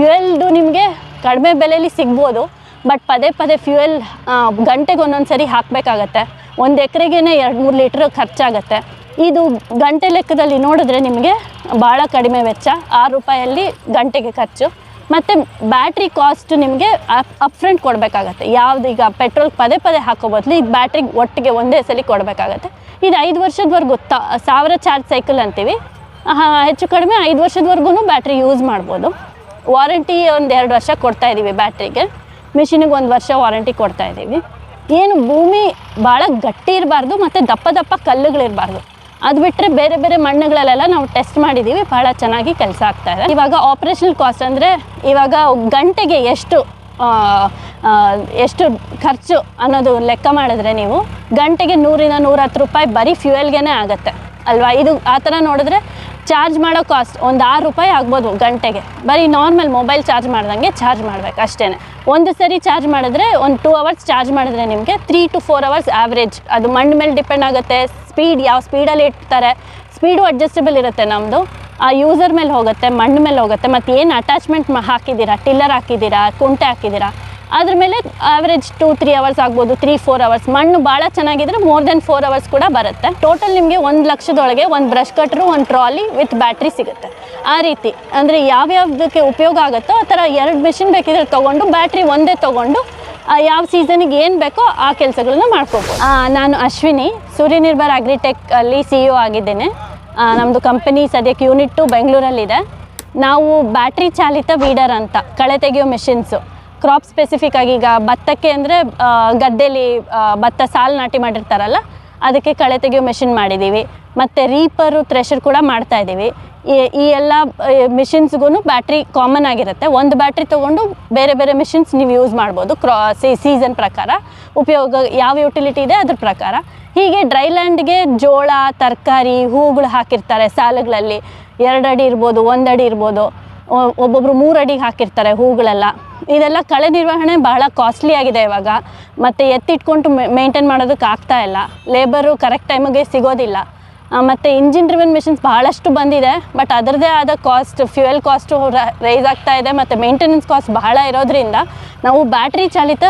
ಫ್ಯೂಯಲ್ದು ನಿಮಗೆ ಕಡಿಮೆ ಬೆಲೆಯಲ್ಲಿ ಸಿಗ್ಬೋದು, ಬಟ್ ಪದೇ ಪದೇ ಫ್ಯೂಯಲ್ ಗಂಟೆಗೆ ಒಂದೊಂದು ಸರಿ ಹಾಕಬೇಕಾಗತ್ತೆ. ಒಂದು ಎಕರೆಗೇ ಎರಡು ಮೂರು ಲೀಟ್ರ್ ಖರ್ಚಾಗತ್ತೆ. ಇದು ಗಂಟೆ ಲೆಕ್ಕದಲ್ಲಿ ನೋಡಿದ್ರೆ ನಿಮಗೆ ಭಾಳ ಕಡಿಮೆ ವೆಚ್ಚ, ಆರು ರೂಪಾಯಲ್ಲಿ ಗಂಟೆಗೆ ಖರ್ಚು. ಮತ್ತು ಬ್ಯಾಟ್ರಿ ಕಾಸ್ಟ್ ನಿಮಗೆ ಅಪ್ ಅಪ್ಫ್ರೆಂಟ್ ಕೊಡಬೇಕಾಗತ್ತೆ. ಯಾವ್ದು ಈಗ ಪೆಟ್ರೋಲ್ ಪದೇ ಪದೇ ಹಾಕೋ ಬದಲು ಈಗ ಬ್ಯಾಟ್ರಿಗೆ ಒಟ್ಟಿಗೆ ಒಂದೇ ಸಲ ಕೊಡಬೇಕಾಗತ್ತೆ. ಇದು ಐದು ವರ್ಷದವರೆಗೂ ತ, ಸಾವಿರ ಚಾರ್ಜ್ ಸೈಕಲ್ ಅಂತೀವಿ. ಹೆಚ್ಚು ಕಡಿಮೆ ಐದು ವರ್ಷದವರೆಗೂ ಬ್ಯಾಟ್ರಿ ಯೂಸ್ ಮಾಡ್ಬೋದು. ವಾರಂಟಿ ಒಂದು ಎರಡು ವರ್ಷ ಕೊಡ್ತಾ ಇದ್ದೀವಿ ಬ್ಯಾಟ್ರಿಗೆ. ಮಿಷಿನಿಗೆ ಒಂದು ವರ್ಷ ವಾರಂಟಿ ಕೊಡ್ತಾ ಇದ್ದೀವಿ ಏನು ಭೂಮಿ ಭಾಳ ಗಟ್ಟಿ ಇರಬಾರ್ದು ಮತ್ತು ದಪ್ಪ ದಪ್ಪ ಕಲ್ಲುಗಳಿರಬಾರ್ದು ಅದು ಬಿಟ್ಟರೆ ಬೇರೆ ಬೇರೆ ಮಣ್ಣುಗಳಲ್ಲೆಲ್ಲ ನಾವು ಟೆಸ್ಟ್ ಮಾಡಿದ್ದೀವಿ ಭಾಳ ಚೆನ್ನಾಗಿ ಕೆಲಸ ಆಗ್ತಾ ಇದೆ. ಇವಾಗ ಆಪ್ರೇಷನ್ ಕಾಸ್ಟ್ ಅಂದರೆ ಇವಾಗ ಗಂಟೆಗೆ ಎಷ್ಟು ಎಷ್ಟು ಖರ್ಚು ಅನ್ನೋದು ಲೆಕ್ಕ ಮಾಡಿದ್ರೆ ನೀವು ಗಂಟೆಗೆ ನೂರಿಂದ ನೂರತ್ತು ರೂಪಾಯಿ ಬರೀ ಫ್ಯೂಯಲ್ಗೆ ಆಗುತ್ತೆ. ಅಲ್ವಾ? ಇದು ಆ ಥರ ನೋಡಿದ್ರೆ ಚಾರ್ಜ್ ಮಾಡೋ ಕಾಸ್ಟ್ ಒಂದು ಆರು ರೂಪಾಯಿ ಆಗ್ಬೋದು ಗಂಟೆಗೆ. ಬರೀ ನಾರ್ಮಲ್ ಮೊಬೈಲ್ ಚಾರ್ಜ್ ಮಾಡ್ದಂಗೆ ಚಾರ್ಜ್ ಮಾಡ್ಬೇಕು ಅಷ್ಟೇ ಒಂದು ಸರಿ ಚಾರ್ಜ್ ಮಾಡಿದ್ರೆ ಒಂದು ಟೂ ಅವರ್ಸ್ ಚಾರ್ಜ್ ಮಾಡಿದ್ರೆ ನಿಮಗೆ three to four hours average ಅದು ಮಣ್ಣು ಮೇಲೆ ಡಿಪೆಂಡ್ ಆಗುತ್ತೆ. ಸ್ಪೀಡ್ ಯಾವ ಸ್ಪೀಡಲ್ಲಿ ಇಡ್ತಾರೆ. ಸ್ಪೀಡು ಅಡ್ಜಸ್ಟಬಲ್ ಇರುತ್ತೆ ನಮ್ಮದು ಆ ಯೂಸರ್ ಮೇಲೆ ಹೋಗುತ್ತೆ, ಮಣ್ಣು ಮೇಲೆ ಹೋಗುತ್ತೆ. ಮತ್ತು ಏನು ಅಟ್ಯಾಚ್ಮೆಂಟ್ ಹಾಕಿದ್ದೀರಾ? ಟಿಲ್ಲರ್ ಹಾಕಿದ್ದೀರಾ? ಕುಂಟೆ ಹಾಕಿದ್ದೀರಾ? ಅದ್ರ ಮೇಲೆ ಆವ್ರೇಜ್ ಟೂ ತ್ರೀ ಅವರ್ಸ್ ಆಗ್ಬೋದು ತ್ರೀ ಫೋರ್ ಅವರ್ಸ್ ಮಣ್ಣು ಭಾಳ ಚೆನ್ನಾಗಿದ್ರೆ ಮೋರ್ ದೆನ್ ಫೋರ್ ಅವರ್ಸ್ ಕೂಡ ಬರುತ್ತೆ. ಟೋಟಲ್ ನಿಮಗೆ ಒಂದು ಲಕ್ಷದೊಳಗೆ ಒಂದು ಬ್ರಷ್ ಕಟ್ರು ಒಂದು ಟ್ರಾಲಿ ವಿತ್ ಬ್ಯಾಟ್ರಿ ಸಿಗುತ್ತೆ. ಆ ರೀತಿ. ಅಂದರೆ ಯಾವ್ಯಾವ್ದಕ್ಕೆ ಉಪಯೋಗ ಆಗುತ್ತೋ ಆ ಥರ ಎರಡು ಮೆಷಿನ್ ಬೇಕಿದ್ರೆ ತೊಗೊಂಡು ಬ್ಯಾಟ್ರಿ ಒಂದೇ ತೊಗೊಂಡು ಯಾವ ಸೀಸನಿಗೆ ಏನು ಬೇಕೋ ಆ ಕೆಲಸಗಳನ್ನ ಮಾಡ್ಕೋಬೋದು. ನಾನು ಅಶ್ವಿನಿ ಸೂರ್ಯ ನಿರ್ಭರ್ ಅಗ್ರಿಟೆಕ್ ಅಲ್ಲಿ ಸಿ ಇ ಆಗಿದ್ದೇನೆ. ನಮ್ಮದು ಕಂಪನಿ ಸದ್ಯಕ್ಕೆ ಯೂನಿಟ್ ಟು ಬೆಂಗಳೂರಲ್ಲಿದೆ ನಾವು ಬ್ಯಾಟ್ರಿ ಚಾಲಿತ ವೀಡರ್ ಅಂತ ಕಳೆ ತೆಗೆಯೋ ಮೆಷಿನ್ಸು ಕ್ರಾಪ್ ಸ್ಪೆಸಿಫಿಕ್ ಆಗಿ ಈಗ ಭತ್ತಕ್ಕೆ ಅಂದರೆ ಗದ್ದೆಲಿ ಆ, ಭತ್ತ ಸಾಲು ನಾಟಿ ಮಾಡಿರ್ತಾರಲ್ಲ ಅದಕ್ಕೆ ಕಳೆ ತೆಗೆಯೋ ಮೆಷಿನ್ ಮಾಡಿದ್ದೀವಿ ಮತ್ತು ರೀಪರು ಥ್ರೆಷರ್ ಕೂಡ ಮಾಡ್ತಾ ಇದ್ದೀವಿ ಈ ಎಲ್ಲ ಮಿಷಿನ್ಸ್ಗೂ ಬ್ಯಾಟ್ರಿ ಕಾಮನ್ ಆಗಿರುತ್ತೆ. ಒಂದು ಬ್ಯಾಟ್ರಿ ತೊಗೊಂಡು ಬೇರೆ ಬೇರೆ ಮಿಷಿನ್ಸ್ ನೀವು ಯೂಸ್ ಮಾಡ್ಬೋದು. ಕ್ರಾ ಸೀಸನ್ ಪ್ರಕಾರ. ಉಪಯೋಗ ಯಾವ ಯುಟಿಲಿಟಿ ಇದೆ ಅದ್ರ ಪ್ರಕಾರ. ಹೀಗೆ ಡ್ರೈ ಲ್ಯಾಂಡ್ಗೆ ಜೋಳ ತರಕಾರಿ ಹೂಗಳು ಹಾಕಿರ್ತಾರೆ ಸಾಲುಗಳಲ್ಲಿ. ಎರಡು ಅಡಿ ಇರ್ಬೋದು ಒಂದಡಿ ಇರ್ಬೋದು. ಒ- ಒಬ್ಬೊಬ್ರು ಮೂರು ಅಡಿಗೆ ಹಾಕಿರ್ತಾರೆ ಹೂಗಳೆಲ್ಲ. ಇದೆಲ್ಲ ಕಳೆ ನಿರ್ವಹಣೆ ಬಹಳ ಕಾಸ್ಟ್ಲಿ ಆಗಿದೆ ಇವಾಗ. ಮತ್ತು ಎತ್ತಿಟ್ಕೊಂಡು ಮೇಂಟೈನ್ ಮಾಡೋದಕ್ಕೆ ಆಗ್ತಾ ಇಲ್ಲ. ಲೇಬರು ಕರೆಕ್ಟ್ ಟೈಮಿಗೆ ಸಿಗೋದಿಲ್ಲ. ಮತ್ತು ಇಂಜಿನ್ ಡ್ರಿವನ್ ಮಿಷಿನ್ಸ್ ಬಹಳಷ್ಟು ಬಂದಿದೆ ಬಟ್ ಅದರದ್ದೇ ಆದ ಕಾಸ್ಟ್ ಫ್ಯೂಯಲ್ ಕಾಸ್ಟು ರೈಸ್ ಆಗ್ತಾ ಇದೆ, ಮತ್ತು ಮೇಂಟೆನೆನ್ಸ್ ಕಾಸ್ಟ್ ಬಹಳ ಇರೋದ್ರಿಂದ ನಾವು ಬ್ಯಾಟ್ರಿ ಚಾಲಿತ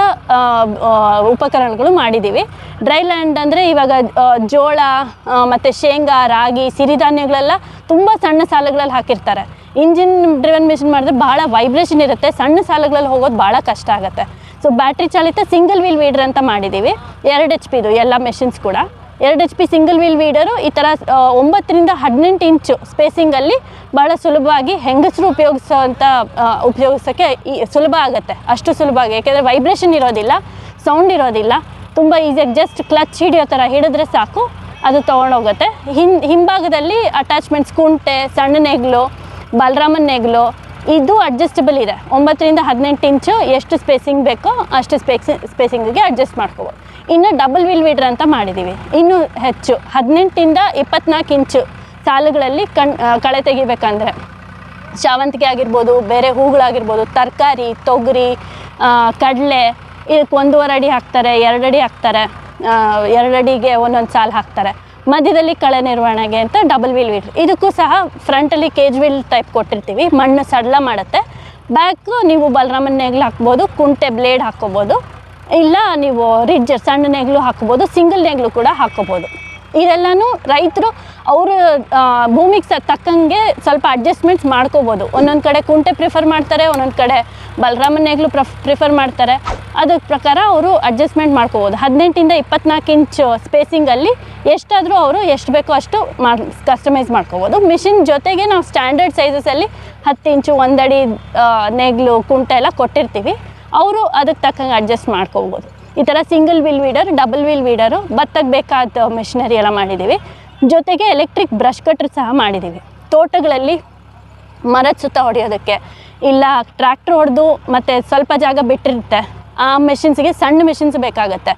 ಉಪಕರಣಗಳು ಮಾಡಿದ್ದೀವಿ ಡ್ರೈ ಲ್ಯಾಂಡ್ ಅಂದರೆ ಇವಾಗ ಜೋಳ ಮತ್ತು ಶೇಂಗಾ, ರಾಗಿ, ಸಿರಿಧಾನ್ಯಗಳೆಲ್ಲ ತುಂಬ ಸಣ್ಣ ಸಾಲುಗಳಲ್ಲಿ ಹಾಕಿರ್ತಾರೆ. ಇಂಜಿನ್ ಡ್ರಿವನ್ ಮಿಷಿನ್ ಮಾಡಿದ್ರೆ ಭಾಳ ವೈಬ್ರೇಷನ್ ಇರುತ್ತೆ. ಸಣ್ಣ ಸಾಲುಗಳಲ್ಲಿ ಹೋಗೋದು ಭಾಳ ಕಷ್ಟ ಆಗುತ್ತೆ. ಸೊ ಬ್ಯಾಟ್ರಿ ಚಾಲಿತ ಸಿಂಗಲ್ ವೀಲ್ ವೀಡರ್ ಅಂತ ಮಾಡಿದ್ದೀವಿ ಎರಡು ಎಚ್ ಪಿದು ಎಲ್ಲ ಮೆಷಿನ್ಸ್ ಕೂಡ. ಎರಡು H P single wheel weeder ಈ ಥರ ಒಂಬತ್ತರಿಂದ ಹದಿನೆಂಟು ಇಂಚು ಸ್ಪೇಸಿಂಗಲ್ಲಿ ಭಾಳ ಸುಲಭವಾಗಿ ಹೆಂಗಸರು ಅಂತ ಉಪಯೋಗಿಸೋಕ್ಕೆ ಈ, ಸುಲಭ ಆಗುತ್ತೆ. ಅಷ್ಟು ಸುಲಭ ಆಗಿ. ಯಾಕೆಂದರೆ ವೈಬ್ರೇಷನ್ ಇರೋದಿಲ್ಲ ಸೌಂಡ್ ಇರೋದಿಲ್ಲ. ತುಂಬ ಈಸಿಯಾಗಿ ಜಸ್ಟ್ ಕ್ಲಚ್ ಹಿಡಿಯೋ ಥರ ಹಿಡಿದ್ರೆ ಸಾಕು, ಅದು ತೊಗೊಂಡೋಗುತ್ತೆ. ಹಿಂ, ಹಿಂಭಾಗದಲ್ಲಿ ಅಟ್ಯಾಚ್ಮೆಂಟ್ಸ್ ಕುಂಟೆ ಸಣ್ಣ ನೇಗ್ಲು ಬಲರಾಮನ್ ನೆಗ್ಲು, ಇದು ಅಡ್ಜಸ್ಟಬಲ್ ಇದೆ. ಒಂಬತ್ತರಿಂದ ಹದಿನೆಂಟು ಇಂಚು ಎಷ್ಟು ಸ್ಪೇಸಿಂಗ್ ಬೇಕೋ ಅಷ್ಟು ಸ್ಪೇಸಿ ಸ್ಪೇಸಿಂಗಿಗೆ ಅಡ್ಜಸ್ಟ್ ಮಾಡ್ಕೋಬೋದು. ಇನ್ನು ಡಬಲ್ ವೀಲ್ ವೀಡ್ರ್ ಅಂತ ಮಾಡಿದ್ದೀವಿ ಇನ್ನೂ ಹೆಚ್ಚು, ಹದಿನೆಂಟಿಂದ ಇಪ್ಪತ್ನಾಲ್ಕು ಇಂಚು ಸಾಲುಗಳಲ್ಲಿ ಕಣ್ ಕಳೆ ತೆಗಿಬೇಕಂದ್ರೆ. ಶಾವಂತಿಗೆ ಆಗಿರ್ಬೋದು, ಬೇರೆ ಹೂಗಳಾಗಿರ್ಬೋದು, ತರಕಾರಿ, ತೊಗರಿ ಕಡಲೆ, ಇದಕ್ಕೆ ಒಂದೂವರೆ ಅಡಿ ಹಾಕ್ತಾರೆ ಎರಡು ಅಡಿ ಹಾಕ್ತಾರೆ ಎರಡು ಅಡಿಗೆ ಒಂದೊಂದು ಸಾಲು ಹಾಕ್ತಾರೆ. ಮಧ್ಯದಲ್ಲಿ ಕಳೆ ನಿರ್ವಹಣೆಗೆ ಅಂತ ಡಬಲ್ ವೀಲ್ ವೀಲ್ ಇದಕ್ಕೂ ಸಹ ಫ್ರಂಟಲ್ಲಿ ಕೇಜ್ ವೀಲ್ ಟೈಪ್ ಕೊಟ್ಟಿರ್ತೀವಿ. ಮಣ್ಣು ಸಡ್ಲ ಮಾಡುತ್ತೆ. ಬ್ಯಾಕು ನೀವು ಬಲರಾಮನ್ ನೇಗ್ಲು ಹಾಕ್ಬೋದು, ಕುಂಟೆ ಬ್ಲೇಡ್ ಹಾಕ್ಕೋಬೋದು. ಇಲ್ಲ ನೀವು ರಿಡ್ಜರ್ ಸಣ್ಣ ನೇಗ್ಲು ಹಾಕ್ಬೋದು ಸಿಂಗಲ್ ನೇಗ್ಲು ಕೂಡ ಹಾಕ್ಕೋಬೋದು. ಇದೆಲ್ಲನೂ ರೈತರು ಅವರು ಭೂಮಿಗೆ ಸ ತಕ್ಕಂಗೆ ಸ್ವಲ್ಪ ಅಡ್ಜಸ್ಟ್ಮೆಂಟ್ಸ್ ಮಾಡ್ಕೋಬೋದು. ಒಂದೊಂದು ಕಡೆ ಕುಂಟೆ ಪ್ರಿಫರ್ ಮಾಡ್ತಾರೆ, ಒಂದೊಂದು ಕಡೆ ಬಲರಾಮನ್ ನೇಗ್ಲು ಪ್ರಫ್ ಪ್ರಿಫರ್ ಮಾಡ್ತಾರೆ. ಅದ್ರ ಪ್ರಕಾರ ಅವರು ಅಡ್ಜಸ್ಟ್ಮೆಂಟ್ ಮಾಡ್ಕೋಬೋದು. ಹದಿನೆಂಟಿಂದ ಇಪ್ಪತ್ನಾಲ್ಕು ಇಂಚು ಸ್ಪೇಸಿಂಗಲ್ಲಿ ಎಷ್ಟಾದರೂ ಅವರು ಎಷ್ಟು ಬೇಕೋ ಅಷ್ಟು ಮಾಡಿ ಕಸ್ಟಮೈಸ್ ಮಾಡ್ಕೋಬೋದು. ಮಿಷಿನ್ ಜೊತೆಗೆ ನಾವು ಸ್ಟ್ಯಾಂಡರ್ಡ್ ಸೈಜಸಲ್ಲಿ ಹತ್ತು ಇಂಚು ಒಂದಡಿ ನೇಗ್ಲು, ಕುಂಟೆ ಎಲ್ಲ ಕೊಟ್ಟಿರ್ತೀವಿ. ಅವರು ಅದಕ್ಕೆ ತಕ್ಕಂಗೆ ಅಡ್ಜಸ್ಟ್ ಮಾಡ್ಕೋಬೋದು. ಈ ಥರ single wheel weeder double wheel weeder ಭತ್ತಕ್ಕೆ ಬೇಕಾದ ಮೆಷಿನರಿ ಎಲ್ಲ ಮಾಡಿದ್ದೀವಿ ಜೊತೆಗೆ ಎಲೆಕ್ಟ್ರಿಕ್ ಬ್ರಷ್ ಕಟ್ರ್ ಸಹ ಮಾಡಿದ್ದೀವಿ ತೋಟಗಳಲ್ಲಿ ಮರದ ಸುತ್ತ ಹೊಡೆಯೋದಕ್ಕೆ. ಇಲ್ಲ ಟ್ರ್ಯಾಕ್ಟ್ರ್ ಹೊಡೆದು ಮತ್ತು ಸ್ವಲ್ಪ ಜಾಗ ಬಿಟ್ಟಿರುತ್ತೆ. ಆ ಮೆಷಿನ್ಸ್ಗೆ ಸಣ್ಣ ಮೆಷಿನ್ಸ್ ಬೇಕಾಗುತ್ತೆ.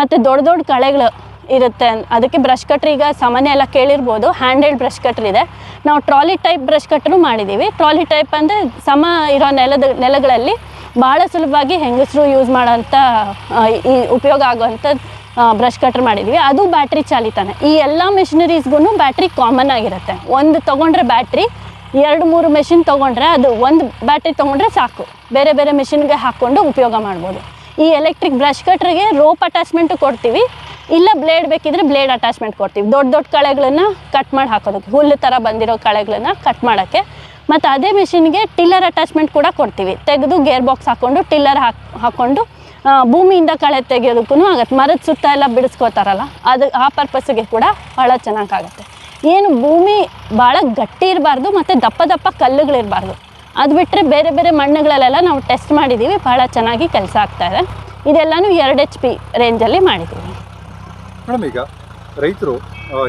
ಮತ್ತು ದೊಡ್ಡ ದೊಡ್ಡ ಕಳೆಗಳು ಇರುತ್ತೆ. ಅದಕ್ಕೆ ಬ್ರಷ್ ಕಟ್ರ್ ಈಗ ಸಾಮಾನ್ಯ ಎಲ್ಲ ಕೇಳಿರ್ಬೋದು. ಹ್ಯಾಂಡ್ ಹೆಲ್ಡ್ ಬ್ರಷ್ ಕಟ್ರ್ ಇದೆ. ನಾವು ಟ್ರಾಲಿ ಟೈಪ್ ಬ್ರಷ್ ಕಟ್ರು ಮಾಡಿದ್ದೀವಿ ಟ್ರಾಲಿ ಟೈಪ್ ಅಂದರೆ ಸಮ ಇರೋ ನೆಲದ, ನೆಲಗಳಲ್ಲಿ ಭಾಳ ಸುಲಭವಾಗಿ ಹೆಂಗಸರು ಯೂಸ್ ಮಾಡೋಂಥ ಈ ಉಪಯೋಗ ಆಗುವಂಥ ಬ್ರಷ್ ಕಟ್ರ್ ಮಾಡಿದ್ವಿ. ಅದು ಬ್ಯಾಟ್ರಿ ಚಾಲಿತಾನೆ. ಈ ಎಲ್ಲ ಮೆಷಿನರೀಸ್ಗೂ ಬ್ಯಾಟ್ರಿ ಕಾಮನ್ ಆಗಿರುತ್ತೆ. ಒಂದು ತೊಗೊಂಡ್ರೆ ಬ್ಯಾಟ್ರಿ ಎರಡು, ಮೂರು ಮೆಷಿನ್ ತೊಗೊಂಡ್ರೆ ಅದು ಒಂದು ಬ್ಯಾಟ್ರಿ ತೊಗೊಂಡ್ರೆ ಸಾಕು. ಬೇರೆ ಬೇರೆ ಮೆಷಿನ್ಗೆ ಹಾಕ್ಕೊಂಡು ಉಪಯೋಗ ಮಾಡ್ಬೋದು. ಈ ಎಲೆಕ್ಟ್ರಿಕ್ ಬ್ರಷ್ ಕಟ್ರಿಗೆ ರೋಪ್ ಅಟ್ಯಾಚ್ಮೆಂಟು ಕೊಡ್ತೀವಿ. ಇಲ್ಲ ಬ್ಲೇಡ್ ಬೇಕಿದ್ರೆ ಬ್ಲೇಡ್ ಅಟ್ಯಾಚ್ಮೆಂಟ್ ಕೊಡ್ತೀವಿ. ದೊಡ್ಡ ದೊಡ್ಡ ಕಳೆಗಳನ್ನ ಕಟ್ ಮಾಡಿ ಹಾಕೋದಕ್ಕೆ. ಹುಲ್ಲು ಥರ ಬಂದಿರೋ ಕಳೆಗಳನ್ನ ಕಟ್ ಮಾಡೋಕ್ಕೆ. ಮತ್ತು ಅದೇ ಮಿಷಿನ್ಗೆ ಟಿಲ್ಲರ್ ಅಟ್ಯಾಚ್ಮೆಂಟ್ ಕೂಡ ಕೊಡ್ತೀವಿ. ತೆಗೆದು ಗೇರ್ ಬಾಕ್ಸ್ ಹಾಕ್ಕೊಂಡು ಟಿಲ್ಲರ್ ಹಾಕ್ ಹಾಕ್ಕೊಂಡು ಭೂಮಿಯಿಂದ ಕಳೆ ತೆಗೆಯೋದಕ್ಕೂ ಆಗತ್ತೆ. ಮರದ ಸುತ್ತ ಎಲ್ಲ ಬಿಡಿಸ್ಕೋತಾರಲ್ಲ, ಅದು ಆ ಪರ್ಪಸ್ಸಿಗೆ ಕೂಡ ಭಾಳ ಚೆನ್ನಾಗಾಗತ್ತೆ ಏನು ಭೂಮಿ ಭಾಳ ಗಟ್ಟಿ ಇರಬಾರ್ದು, ಮತ್ತು ದಪ್ಪ ದಪ್ಪ ಕಲ್ಲುಗಳಿರಬಾರ್ದು. ಅದು ಬಿಟ್ಟರೆ ಬೇರೆ ಬೇರೆ ಮಣ್ಣುಗಳಲ್ಲೆಲ್ಲ ನಾವು ಟೆಸ್ಟ್ ಮಾಡಿದ್ದೀವಿ ಭಾಳ ಚೆನ್ನಾಗಿ ಕೆಲಸ ಆಗ್ತಾಯಿದೆ ಇದೆಲ್ಲನೂ ಎರಡು ಎಚ್ ಪಿ ರೇಂಜಲ್ಲಿ ಮಾಡಿದ್ದೀವಿ ಮೇಡಮ್ ಈಗ ರೈತರು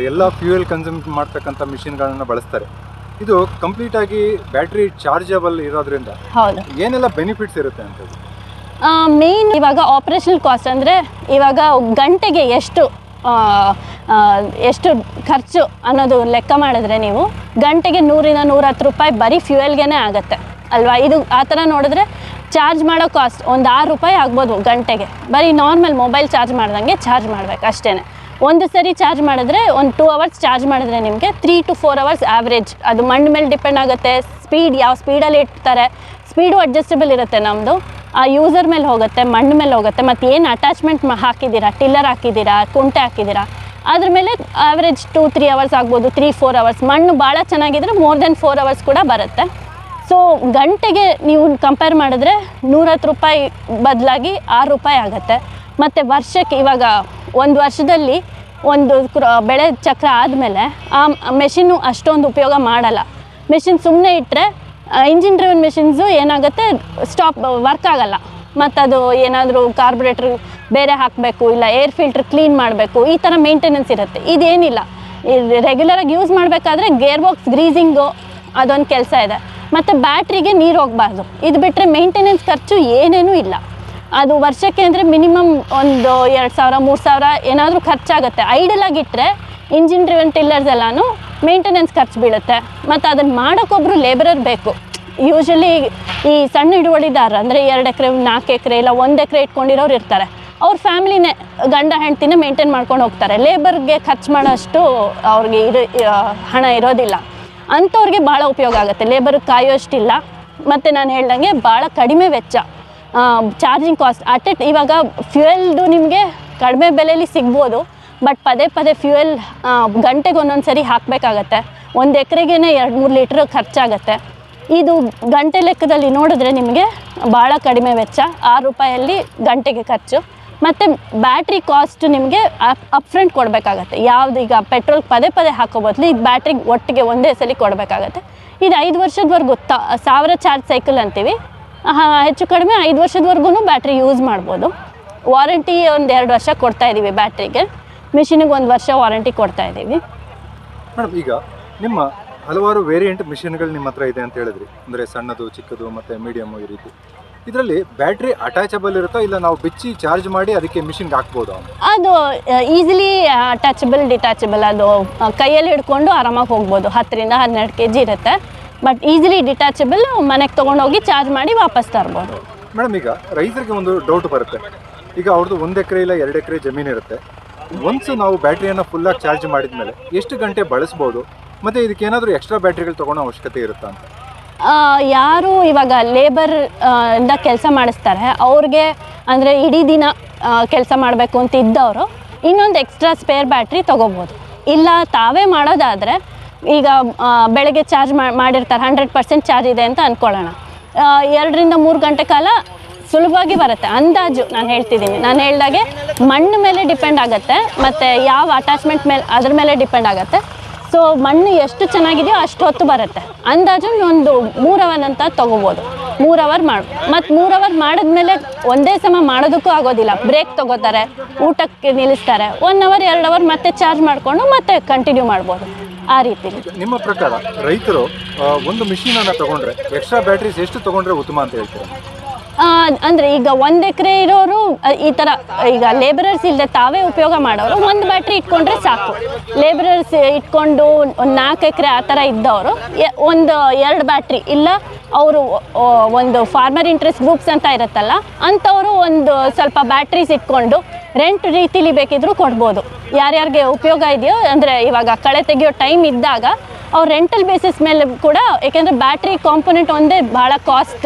ಎಲ್ಲ ಫ್ಯೂಯಲ್ ಕನ್ಸ್ಯೂಮ್ ಮಾಡ್ತಕ್ಕಂಥ ಮಿಷಿನ್ಗಳನ್ನು ಬಳಸ್ತಾರೆ. ಇದು ಕಂಪ್ಲೀಟ್ ಆಗಿ ಬ್ಯಾಟ್ರಿ ಚಾರ್ಜಬಲ್ ಇರೋದ್ರಿಂದ ಹೌದು. ಏನೆಲ್ಲ ಬೆನಿಫಿಟ್ಸ್ ಇರುತ್ತೆ ಅಂತ ಮೇನ್ ಮೇಯ್ನ್ ಇವಾಗ ಆಪ್ರೇಷನಲ್ ಕಾಸ್ಟ್ ಅಂದರೆ ಇವಾಗ ಗಂಟೆಗೆ ಎಷ್ಟು ಎಷ್ಟು ಖರ್ಚು ಅನ್ನೋದು ಲೆಕ್ಕ ಮಾಡಿದ್ರೆ ನೀವು ಗಂಟೆಗೆ ನೂರಿಂದ ನೂರತ್ತು ರೂಪಾಯಿ ಬರೀ ಫ್ಯೂಯಲ್ಗೆ ಆಗುತ್ತೆ. ಅಲ್ವಾ? ಇದು ಆ ಥರ ನೋಡಿದ್ರೆ ಚಾರ್ಜ್ ಮಾಡೋ ಕಾಸ್ಟ್ ಒಂದು ಆರು ರೂಪಾಯಿ ಆಗ್ಬೋದು ಗಂಟೆಗೆ. ಬರೀ ನಾರ್ಮಲ್ ಮೊಬೈಲ್ ಚಾರ್ಜ್ ಮಾಡ್ದಂಗೆ ಚಾರ್ಜ್ ಮಾಡ್ಬೇಕು ಅಷ್ಟೇ ಒಂದು ಸರಿ ಚಾರ್ಜ್ ಮಾಡಿದ್ರೆ ಒಂದು ಟೂ ಅವರ್ಸ್ ಚಾರ್ಜ್ ಮಾಡಿದ್ರೆ ನಿಮಗೆ three to four hours average ಅದು ಮಣ್ಣು ಮೇಲೆ ಡಿಪೆಂಡ್ ಆಗುತ್ತೆ. ಸ್ಪೀಡ್ ಯಾವ ಸ್ಪೀಡಲ್ಲಿ ಇಡ್ತಾರೆ. ಸ್ಪೀಡು ಅಡ್ಜಸ್ಟಬಲ್ ಇರುತ್ತೆ ನಮ್ಮದು ಆ ಯೂಸರ್ ಮೇಲೆ ಹೋಗುತ್ತೆ, ಮಣ್ಣು ಮೇಲೆ ಹೋಗುತ್ತೆ. ಮತ್ತು ಏನು ಅಟ್ಯಾಚ್ಮೆಂಟ್ ಹಾಕಿದ್ದೀರಾ? ಟಿಲ್ಲರ್ ಹಾಕಿದ್ದೀರಾ? ಕುಂಟೆ ಹಾಕಿದ್ದೀರಾ? ಅದ್ರ ಮೇಲೆ ಆವ್ರೇಜ್ ಟೂ ತ್ರೀ ಅವರ್ಸ್ ಆಗ್ಬೋದು ತ್ರೀ ಫೋರ್ ಅವರ್ಸ್ ಮಣ್ಣು ಭಾಳ ಚೆನ್ನಾಗಿದ್ರೆ ಮೋರ್ ದೆನ್ ಫೋರ್ ಅವರ್ಸ್ ಕೂಡ ಬರುತ್ತೆ. ಸೊ ಗಂಟೆಗೆ ನೀವು ಕಂಪೇರ್ ಮಾಡಿದ್ರೆ ನೂರತ್ತು ರೂಪಾಯಿ ಬದಲಾಗಿ ಆರು ರೂಪಾಯಿ ಆಗುತ್ತೆ. ಮತ್ತು ವರ್ಷಕ್ಕೆ ಇವಾಗ ಒಂದು ವರ್ಷದಲ್ಲಿ ಒಂದು ಬೆಳೆ ಚಕ್ರ ಆದಮೇಲೆ, ಆ ಮೆಷಿನ್ನು ಅಷ್ಟೊಂದು ಉಪಯೋಗ ಮಾಡಲ್ಲ. ಮೆಷಿನ್ ಸುಮ್ಮನೆ ಇಟ್ಟರೆ ಇಂಜಿನ್ ಡ್ರಿವನ್ ಮೆಷಿನ್ಸು ಏನಾಗುತ್ತೆ ಸ್ಟಾಪ್ ವರ್ಕ್ ಆಗಲ್ಲ. ಮತ್ತು ಅದು ಏನಾದರೂ ಕಾರ್ಬೊರೇಟ್ರ್ ಬೇರೆ ಹಾಕಬೇಕು, ಇಲ್ಲ ಏರ್ ಫಿಲ್ಟ್ರ್ ಕ್ಲೀನ್ ಮಾಡಬೇಕು, ಈ ಥರ ಮೇಂಟೆನೆನ್ಸ್ ಇರುತ್ತೆ. ಇದೇನಿಲ್ಲ. ರೆಗ್ಯುಲರಾಗಿ ಯೂಸ್ ಮಾಡಬೇಕಾದ್ರೆ ಗೇರ್ ಬಾಕ್ಸ್ ಗ್ರೀಸಿಂಗು ಅದೊಂದು ಕೆಲಸ ಇದೆ. ಮತ್ತು ಬ್ಯಾಟ್ರಿಗೆ ನೀರು ಹೋಗಬಾರ್ದು. ಇದು ಬಿಟ್ಟರೆ ಮೇಂಟೆನೆನ್ಸ್ ಖರ್ಚು ಏನೇನೂ ಇಲ್ಲ. ಅದು ವರ್ಷಕ್ಕೆ ಅಂದರೆ ಮಿನಿಮಮ್ ಒಂದು ಎರಡು ಸಾವಿರ, ಮೂರು ಸಾವಿರ ಏನಾದರೂ ಖರ್ಚಾಗುತ್ತೆ. ಐಡಲಾಗಿಟ್ಟರೆ ಇಂಜಿನ್ ಡ್ರಿವನ್ ಟಿಲ್ಲರ್ಸ್ ಎಲ್ಲನೂ ಮೇಂಟೆನೆನ್ಸ್ ಖರ್ಚು ಬೀಳುತ್ತೆ. ಮತ್ತು ಅದನ್ನು ಮಾಡೋಕ್ಕೊಬ್ಬರು ಲೇಬರರ್ ಬೇಕು. ಯೂಶಲಿ ಈ ಸಣ್ಣ ಹಿಡುವಳಿದಾರ ಅಂದರೆ ಎರಡು ಎಕರೆ, ನಾಲ್ಕು ಎಕರೆ ಇಲ್ಲ ಒಂದು ಎಕರೆ ಇಟ್ಕೊಂಡಿರೋರು ಇರ್ತಾರೆ. ಅವ್ರ ಫ್ಯಾಮಿಲಿನೇ ಗಂಡ ಹೆಂಡ್ತಿನೇ ಮೇಂಟೈನ್ ಮಾಡ್ಕೊಂಡು ಹೋಗ್ತಾರೆ. ಲೇಬರ್ಗೆ ಖರ್ಚು ಮಾಡೋಷ್ಟು ಅವ್ರಿಗೆ ಇರೋ ಹಣ ಇರೋದಿಲ್ಲ. ಅಂಥವ್ರಿಗೆ ಭಾಳ ಉಪಯೋಗ ಆಗುತ್ತೆ. ಲೇಬರ್ ಕಾಯೋಷ್ಟಿಲ್ಲ ಮತ್ತು ನಾನು ಹೇಳ್ದಂಗೆ ಭಾಳ ಕಡಿಮೆ ವೆಚ್ಚ. ಚಾರ್ಜಿಂಗ್ ಕಾಸ್ಟ್ ಅಟ್ ಎಟ್ ಇವಾಗ ಫ್ಯೂಯಲ್ದು ನಿಮಗೆ ಕಡಿಮೆ ಬೆಲೆಯಲ್ಲಿ ಸಿಗ್ಬೋದು. ಬಟ್ ಪದೇ ಪದೇ ಫ್ಯೂಯಲ್ ಗಂಟೆಗೆ ಒಂದೊಂದು ಸರಿ ಹಾಕಬೇಕಾಗತ್ತೆ. ಒಂದು ಎಕರೆಗೇ ಎರಡು ಮೂರು ಲೀಟ್ರ್ ಖರ್ಚಾಗತ್ತೆ. ಇದು ಗಂಟೆ ಲೆಕ್ಕದಲ್ಲಿ ನೋಡಿದ್ರೆ ನಿಮಗೆ ಭಾಳ ಕಡಿಮೆ ವೆಚ್ಚ. ಆರು ರೂಪಾಯಲ್ಲಿ ಗಂಟೆಗೆ ಖರ್ಚು. ಮತ್ತು ಬ್ಯಾಟ್ರಿ ಕಾಸ್ಟ್ ನಿಮಗೆ ಅಪ್ ಫ್ರಂಟ್ ಕೊಡಬೇಕಾಗತ್ತೆ. ಯಾವ್ದು ಈಗ ಪೆಟ್ರೋಲ್ ಪದೇ ಪದೇ ಹಾಕೋ ಬದಲು ಈಗ ಬ್ಯಾಟ್ರಿಗೆ ಒಟ್ಟಿಗೆ ಒಂದೇ ಸಲ ಕೊಡಬೇಕಾಗತ್ತೆ. ಇದು ಐದು ವರ್ಷದವರೆಗೂ ತ, ಸಾವಿರ ಚಾರ್ಜ್ ಸೈಕಲ್ ಅಂತೀವಿ. ಹೆಚ್ಚು ಕಡಿಮೆ ಐದು ವರ್ಷದವರೆಗೂ ಬ್ಯಾಟ್ರಿ ಯೂಸ್ ಮಾಡ್ಬೋದು. ವಾರಂಟಿ ಒಂದು ಎರಡು ವರ್ಷ ಕೊಡ್ತಾ ಇದ್ದೀವಿ ಬ್ಯಾಟ್ರಿಗೆ ಮಿಷಿನಿಗೆ ಒಂದು ವರ್ಷ ವಾರಂಟಿ ಕೊಡ್ತಾ ಇದ್ದೀವಿ ಮೇಡಮ್ ಈಗ ನಿಮ್ಮ ಹಲವಾರು ವೇರಿಯಂಟ್ ಮಿಷಿನ್ಗಳು ನಿಮ್ಮ ಹತ್ರ ಇದೆ ಅಂತ ಹೇಳಿದ್ರಿ. ಅಂದರೆ ಸಣ್ಣದು, ಚಿಕ್ಕದು, ಮತ್ತು ಮೀಡಿಯಮ್ ಈ ರೀತಿ. ಇದರಲ್ಲಿ ಬ್ಯಾಟ್ರಿ ಅಟ್ಯಾಚಬಲ್ ಇರುತ್ತಾ ಇಲ್ಲ ನಾವು ಬಿಚ್ಚಿ ಚಾರ್ಜ್ ಮಾಡಿ ಅದಕ್ಕೆ ಮಿಷಿನ್ಗೆ ಹಾಕ್ಬೋದು ಅದು ಈಸಿಲಿ ಅಟ್ಯಾಚಬಲ್ ಡಿಟ್ಯಾಚಬಲ್ ಅದು ಕೈಯಲ್ಲಿ ಹಿಡ್ಕೊಂಡು ಆರಾಮಾಗಿ ಹೋಗ್ಬೋದು. ಹತ್ತರಿಂದ ಹನ್ನೆರಡು ಕೆ ಜಿ ಇರುತ್ತೆ. ಬಟ್ ಈಸಿಲಿ ಡಿಟ್ಯಾಚಬಲ್ ಮನೆಗೆ ತೊಗೊಂಡೋಗಿ ಚಾರ್ಜ್ ಮಾಡಿ ವಾಪಸ್ ತರ್ಬೋದು. ಮೇಡಮ್ ಈಗ ರೈತರಿಗೆ ಒಂದು ಡೌಟ್ ಬರುತ್ತೆ. ಈಗ ಅವ್ರದ್ದು ಒಂದು ಎಕರೆ ಇಲ್ಲ ಎರಡು ಎಕರೆ ಜಮೀನು ಇರುತ್ತೆ. ಒನ್ಸ್ ನಾವು ಬ್ಯಾಟ್ರಿಯನ್ನು ಫುಲ್ಲಾಗಿ ಚಾರ್ಜ್ ಮಾಡಿದ ಮೇಲೆ ಎಷ್ಟು ಗಂಟೆ ಬಳಸ್ಬೋದು? ಮತ್ತು ಇದಕ್ಕೆ ಏನಾದರೂ ಎಕ್ಸ್ಟ್ರಾ ಬ್ಯಾಟ್ರಿಗಳು ತೊಗೊಳೋ ಅವಶ್ಯಕತೆ ಇರುತ್ತಾ ಅಂತ? ಯಾರು ಇವಾಗ ಲೇಬರ್ ಇಂದ ಕೆಲಸ ಮಾಡಿಸ್ತಾರೆ, ಅವ್ರಿಗೆ ಅಂದರೆ ಇಡೀ ದಿನ ಕೆಲಸ ಮಾಡಬೇಕು ಅಂತ ಇದ್ದವರು, ಇನ್ನೊಂದು ಎಕ್ಸ್ಟ್ರಾ ಸ್ಪೇರ್ ಬ್ಯಾಟ್ರಿ ತೊಗೋಬೋದು. ಇಲ್ಲ, ತಾವೇ ಮಾಡೋದಾದರೆ ಈಗ ಬೆಳಗ್ಗೆ ಚಾರ್ಜ್ ಮಾಡಿರ್ತಾರೆ ಹಂಡ್ರೆಡ್ ಪರ್ಸೆಂಟ್ ಚಾರ್ಜ್ ಇದೆ ಅಂತ ಅಂದ್ಕೊಳ್ಳೋಣ ಎರಡರಿಂದ ಮೂರು ಗಂಟೆ ಕಾಲ ಸುಲಭವಾಗಿ ಬರುತ್ತೆ. ಅಂದಾಜು ನಾನು ಹೇಳ್ತಿದ್ದೀನಿ. ನಾನು ಹೇಳಿದಾಗೆ ಮಣ್ಣು ಮೇಲೆ ಡಿಪೆಂಡ್ ಆಗುತ್ತೆ, ಮತ್ತು ಯಾವ ಅಟ್ಯಾಚ್ಮೆಂಟ್ ಮೇಲೆ, ಅದ್ರ ಮೇಲೆ ಡಿಪೆಂಡ್ ಆಗುತ್ತೆ. ಸೊ ಮಣ್ಣು ಎಷ್ಟು ಚೆನ್ನಾಗಿದೆಯೋ ಅಷ್ಟು ಹೊತ್ತು ಬರುತ್ತೆ. ಅಂದಾಜು ಒಂದು ಮೂರು ಅವರ್ ಅಂತ ತೊಗೋಬೋದು. ಮೂರು ಅವರ್ ಮಾಡಿ, ಮತ್ತು ಮೂರು ಅವರ್ ಮಾಡಿದ್ಮೇಲೆ ಒಂದೇ ಸಮ ಮಾಡೋದಕ್ಕೂ ಆಗೋದಿಲ್ಲ. ಬ್ರೇಕ್ ತೊಗೋತಾರೆ, ಊಟಕ್ಕೆ ನಿಲ್ಲಿಸ್ತಾರೆ. ಒನ್ ಅವರ್ ಎರಡು ಅವರ್ ಮತ್ತೆ ಚಾರ್ಜ್ ಮಾಡಿಕೊಂಡು ಮತ್ತೆ ಕಂಟಿನ್ಯೂ ಮಾಡ್ಬೋದು. ಆ ರೀತಿ. ನಿಮ್ಮ ಪ್ರಕಾರ ರೈತರು ಒಂದು ಮಿಷಿನನ್ನು ತಗೊಂಡ್ರೆ ಎಕ್ಸ್ಟ್ರಾ ಬ್ಯಾಟ್ರೀಸ್ ಎಷ್ಟು ತಗೊಂಡ್ರೆ ಉತ್ತಮ ಅಂತ ಹೇಳ್ತೀರಾ? ಅಂದರೆ ಈಗ ಒಂದು ಎಕರೆ ಇರೋರು ಈ ಥರ ಈಗ ಲೇಬರರ್ಸ್ ಇಲ್ಲದೆ ತಾವೇ ಉಪಯೋಗ ಮಾಡೋರು, ಒಂದು ಬ್ಯಾಟ್ರಿ ಇಟ್ಕೊಂಡ್ರೆ ಸಾಕು. ಲೇಬರರ್ಸ್ ಇಟ್ಕೊಂಡು ಒಂದು ನಾಲ್ಕು ಎಕರೆ ಆ ಥರ ಇದ್ದವರು ಒಂದು ಎರಡು ಬ್ಯಾಟ್ರಿ ಇಲ್ಲ ಅವರು ಒಂದು ಫಾರ್ಮರ್ ಇಂಟ್ರೆಸ್ಟ್ ಗ್ರೂಪ್ಸ್ ಅಂತ ಇರುತ್ತಲ್ಲ ಅಂಥವರು ಒಂದು ಸ್ವಲ್ಪ ಬ್ಯಾಟ್ರೀಸ್ ಇಟ್ಕೊಂಡು ರೆಂಟ್ ರೀತಿಲಿ ಬೇಕಿದ್ರೂ ಕೊಡ್ಬೋದು. ಯಾರ್ಯಾರಿಗೆ ಉಪಯೋಗ ಇದೆಯೋ, ಅಂದರೆ ಇವಾಗ ಕಳೆ ತೆಗೆಯೋ ಟೈಮ್ ಇದ್ದಾಗ ಅವ್ರು ರೆಂಟಲ್ ಬೇಸಿಸ್ ಮೇಲೆ ಕೂಡ ಯಾಕೆಂದ್ರೆ ಬ್ಯಾಟ್ರಿ ಕಾಂಪೊನೆಂಟ್ ಒಂದೇ ಭಾಳ ಕಾಸ್ಟ್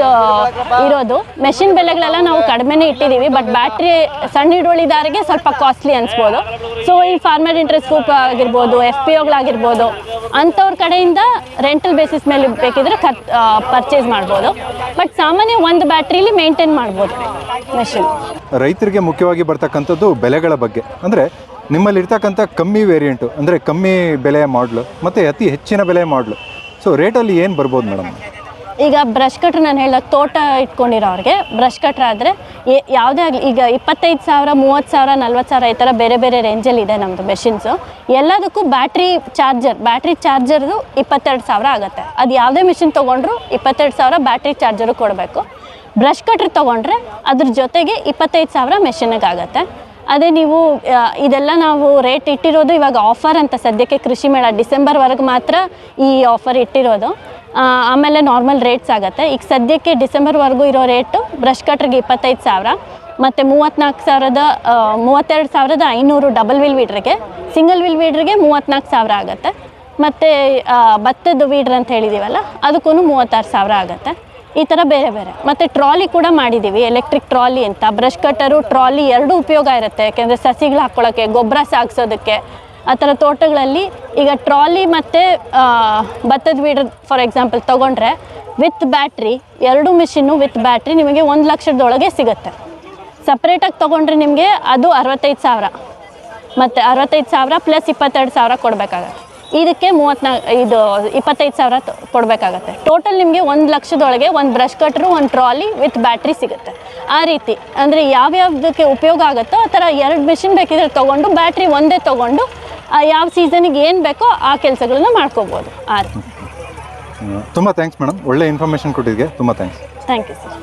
ಇರೋದು. ಮೆಷಿನ್ ಬೆಲೆಗಳೆಲ್ಲ ನಾವು ಕಡಿಮೆನೇ ಇಟ್ಟಿದ್ದೀವಿ ಬಟ್ ಬ್ಯಾಟ್ರಿ ಸಣ್ಣ ಹಿಡುವಳಿದಾರಿಗೆ ಸ್ವಲ್ಪ ಕಾಸ್ಟ್ಲಿ ಅನ್ಸ್ಬೋದು. ಸೊ ಈ ಫಾರ್ಮರ್ ಇಂಟ್ರೆಸ್ಟ್ ಗ್ರೂಪ್ ಆಗಿರ್ಬೋದು ಎಫ್ ಪಿ ಒಗಳಾಗಿರ್ಬೋದು ಅಂಥವ್ರ ಕಡೆಯಿಂದ ರೆಂಟಲ್ ಬೇಸಿಸ್ ಮೇಲೆ ಬೇಕಿದ್ರೆ ಖರ್ ಪರ್ಚೇಸ್ ಮಾಡ್ಬೋದು. ಬಟ್ ಸಾಮಾನ್ಯ ಒಂದು ಬ್ಯಾಟ್ರಿಲಿ ಮೇಂಟೈನ್ ಮಾಡ್ಬೋದು ಮೆಷಿನ್ ರೈತರಿಗೆ ಮುಖ್ಯವಾಗಿ ಬರ್ತಕ್ಕಂಥದ್ದು ಬೆಲೆಗಳ ಬಗ್ಗೆ. ಅಂದರೆ ನಿಮ್ಮಲ್ಲಿ ಇರ್ತಕ್ಕಂಥ ಕಮ್ಮಿ ವೇರಿಯಂಟು ಅಂದರೆ ಕಮ್ಮಿ ಬೆಲೆಯ ಮಾಡಲು ಮತ್ತು ಅತಿ ಹೆಚ್ಚಿನ ಬೆಲೆಯ ಮಾಡಲು ಸೊ ರೇಟಲ್ಲಿ ಏನು ಬರ್ಬೋದು ಮೇಡಮ್ ಈಗ ಬ್ರಷ್ ಕಟ್ರ್ ನಾನು ಹೇಳಿದಾಗ ತೋಟ ಇಟ್ಕೊಂಡಿರೋರಿಗೆ ಬ್ರಷ್ ಕಟ್ರ್ ಆದರೆ ಯಾವುದೇ ಆಗಲಿ, ಈಗ ಇಪ್ಪತ್ತೈದು ಸಾವಿರ, ಮೂವತ್ತು ಸಾವಿರ, ನಲ್ವತ್ತು ಸಾವಿರ ಈ ಥರ ಬೇರೆ ಬೇರೆ ರೇಂಜಲ್ಲಿ ಇದೆ ನಮ್ಮದು ಮೆಷಿನ್ಸು ಎಲ್ಲದಕ್ಕೂ ಬ್ಯಾಟ್ರಿ ಚಾರ್ಜರ್ ಬ್ಯಾಟ್ರಿ ಚಾರ್ಜರ್ದು ಇಪ್ಪತ್ತೆರಡು ಸಾವಿರ ಆಗುತ್ತೆ. ಅದು ಯಾವುದೇ ಮಿಷಿನ್ ತೊಗೊಂಡ್ರು ಇಪ್ಪತ್ತೆರಡು ಸಾವಿರ ಬ್ಯಾಟ್ರಿ ಚಾರ್ಜರು ಕೊಡಬೇಕು. ಬ್ರಷ್ ಕಟ್ರ್ ತೊಗೊಂಡ್ರೆ ಅದ್ರ ಜೊತೆಗೆ ಇಪ್ಪತ್ತೈದು ಸಾವಿರ ಮೆಷಿನಿಗೆ ಆಗುತ್ತೆ ಅದೇ ನೀವು ಇದೆಲ್ಲ ನಾವು ರೇಟ್ ಇಟ್ಟಿರೋದು ಇವಾಗ ಆಫರ್ ಅಂತ ಸದ್ಯಕ್ಕೆ ಕೃಷಿ ಮೇಳ ಡಿಸೆಂಬರ್ವರೆಗೆ ಮಾತ್ರ ಈ ಆಫರ್ ಇಟ್ಟಿರೋದು. ಆಮೇಲೆ ನಾರ್ಮಲ್ ರೇಟ್ಸ್ ಆಗುತ್ತೆ. ಈಗ ಸದ್ಯಕ್ಕೆ ಡಿಸೆಂಬರ್ವರೆಗೂ ಇರೋ ರೇಟು ಬ್ರಷ್ ಕಟ್ರಿಗೆ ಇಪ್ಪತ್ತೈದು ಸಾವಿರ, ಮತ್ತು ಮೂವತ್ತ್ನಾಲ್ಕು ಸಾವಿರದ ಮೂವತ್ತೆರಡು ಸಾವಿರದ ಐನೂರು ಡಬಲ್ ವಿಲ್ ವೀಡ್ರಿಗೆ ಸಿಂಗಲ್ ವಿಲ್ ವೀಡ್ರಿಗೆ ಮೂವತ್ತ್ನಾಲ್ಕು ಸಾವಿರ ಆಗುತ್ತೆ. ಮತ್ತು ಭತ್ತದ ವೀಡ್ರ್ ಅಂತ ಹೇಳಿದ್ದೀವಲ್ಲ ಅದಕ್ಕೂ ಮೂವತ್ತಾರು ಸಾವಿರ ಆಗುತ್ತೆ. ಈ ಥರ ಬೇರೆ ಬೇರೆ. ಮತ್ತು ಟ್ರಾಲಿ ಕೂಡ ಮಾಡಿದ್ದೀವಿ ಎಲೆಕ್ಟ್ರಿಕ್ ಟ್ರಾಲಿ ಅಂತ. ಬ್ರಷ್ ಕಟ್ಟರು, ಟ್ರಾಲಿ ಎರಡೂ ಉಪಯೋಗ ಇರುತ್ತೆ. ಯಾಕೆಂದರೆ ಸಸಿಗಳು ಹಾಕ್ಕೊಳ್ಳೋಕ್ಕೆ ಗೊಬ್ಬರ ಸಾಗಿಸೋದಕ್ಕೆ. ಆ ಥರ ತೋಟಗಳಲ್ಲಿ ಈಗ ಟ್ರಾಲಿ ಮತ್ತು ಭತ್ತದ ಬೀಡರ್ ಫಾರ್ ಎಕ್ಸಾಂಪಲ್ ತೊಗೊಂಡ್ರೆ ವಿತ್ ಬ್ಯಾಟ್ರಿ, ಎರಡು ಮಿಷಿನ್ನು ವಿತ್ ಬ್ಯಾಟ್ರಿ ನಿಮಗೆ ಒಂದು ಲಕ್ಷದೊಳಗೆ ಸಿಗುತ್ತೆ. ಸಪ್ರೇಟಾಗಿ ತೊಗೊಂಡ್ರೆ ನಿಮಗೆ ಅದು ಅರವತ್ತೈದು ಸಾವಿರ. ಮತ್ತು ಅರವತ್ತೈದು ಸಾವಿರ ಪ್ಲಸ್ ಇಪ್ಪತ್ತೆರಡು ಸಾವಿರ ಕೊಡಬೇಕಾಗತ್ತೆ. ಇದಕ್ಕೆ ಮೂವತ್ನಾಲ್ಕು ಇದು ಇಪ್ಪತ್ತೈದು ಸಾವಿರ ಕೊಡಬೇಕಾಗತ್ತೆ. ಟೋಟಲ್ ನಿಮಗೆ ಒಂದು ಲಕ್ಷದೊಳಗೆ ಒಂದು ಬ್ರಷ್ ಕಟ್ರು ಒಂದು ಟ್ರಾಲಿ ವಿತ್ ಬ್ಯಾಟ್ರಿ ಸಿಗುತ್ತೆ. ಆ ರೀತಿ ಅಂದರೆ ಯಾವ್ಯಾವ್ದಕ್ಕೆ ಉಪಯೋಗ ಆಗುತ್ತೋ ಆ ಥರ ಎರಡು ಮಿಷಿನ್ ಬೇಕಿದ್ರೆ ತೊಗೊಂಡು ಬ್ಯಾಟ್ರಿ ಒಂದೇ ತೊಗೊಂಡು ಯಾವ ಸೀಸನಿಗೆ ಏನು ಬೇಕೋ ಆ ಕೆಲಸಗಳನ್ನ ಮಾಡ್ಕೋಬೋದು. ಆ ರೀತಿ. ತುಂಬ ಥ್ಯಾಂಕ್ಸ್ ಮೇಡಮ್ ಒಳ್ಳೆ ಇನ್ಫಾರ್ಮೇಷನ್ ಕೊಟ್ಟಿದ್ದಕ್ಕೆ ತುಂಬ ಥ್ಯಾಂಕ್ಸ್ ಥ್ಯಾಂಕ್ ಯು ಸರ್